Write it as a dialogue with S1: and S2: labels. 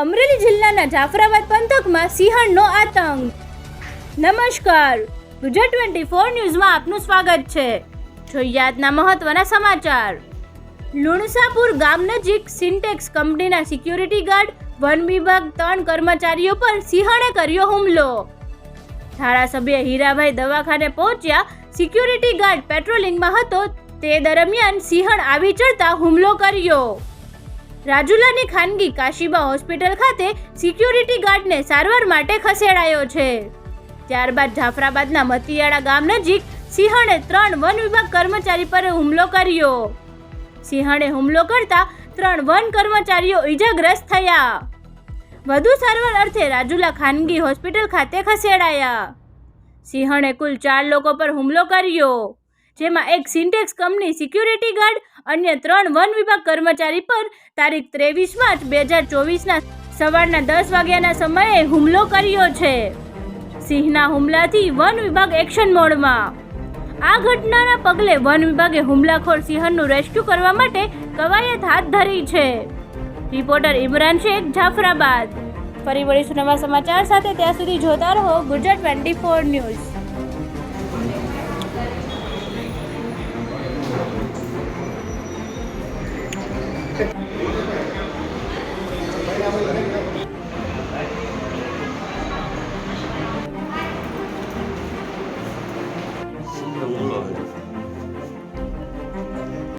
S1: અમરેલી જિલ્લાના જાફરાબાદ પંથકમાં સિંહણનો આતંક. નમસ્કાર. ગુજરાત ટ્વેન્ટી ફોર ન્યૂઝમાં આપનું સ્વાગત છે. આજના મહત્વના સમાચાર. લુણસાપુર ગામ નજીક સિન્ટેક્સ કંપનીના સિક્યુરિટી ગાર્ડ, વન વિભાગ ત્રણ કર્મચારીઓ પર સિંહણે કર્યો હુમલો. ધારાસભ્ય હીરાભાઈ દવાખાને પહોંચ્યા સિક્યુરિટી ગાર્ડ પેટ્રોલિંગમાં હતો. તે દરમિયાન સિંહણ આવી ચડતા હુમલો કર્યો. રાજુલાની ખાનગી કાશીબા હોસ્પિટલ ખાતે સિક્યુરિટી ગાર્ડને સારવાર માટે ખસેડાયો છે. ત્યારબાદ જાફરાબાદના મતિયાળા ગામ નજીક સિંહણે ત્રણ વન વિભાગ કર્મચારી પર હુમલો કર્યો. સિંહણે હુમલો કરતા ત્રણ વન કર્મચારીઓ ઈજાગ્રસ્ત થયા. વધુ સારવાર અર્થે રાજુલા ખાનગી હોસ્પિટલ ખાતે ખસેડાયા. સિંહણે કુલ ચાર લોકો પર હુમલો કર્યો. જેમાં એક સિન્ટેક્સ કંપની સિક્યુરિટી ગાર્ડ, અન્ય ત્રણ વન વિભાગ કર્મચારી પર તારીખ ત્રેવીસ માર્ચ બે હજાર ચોવીસના સવારના દસ વાગ્યાના સમયે હુમલો કર્યો છે. સિંહના હુમલાથી વન વિભાગ એક્શન મોડમાં. આ ઘટનાના પગલે વન વિભાગે હુમલાખોર સિંહણનું રેસ્ક્યુ કરવા માટે કવાયત હાથ ધરી છે. રિપોર્ટર ઇમરાન શેખ, જાફરાબાદ. ફરી વળીશું નવા સમાચાર સાથે ત્યાં સુધી જોતા રહો Gujarat twenty four news. Gracias.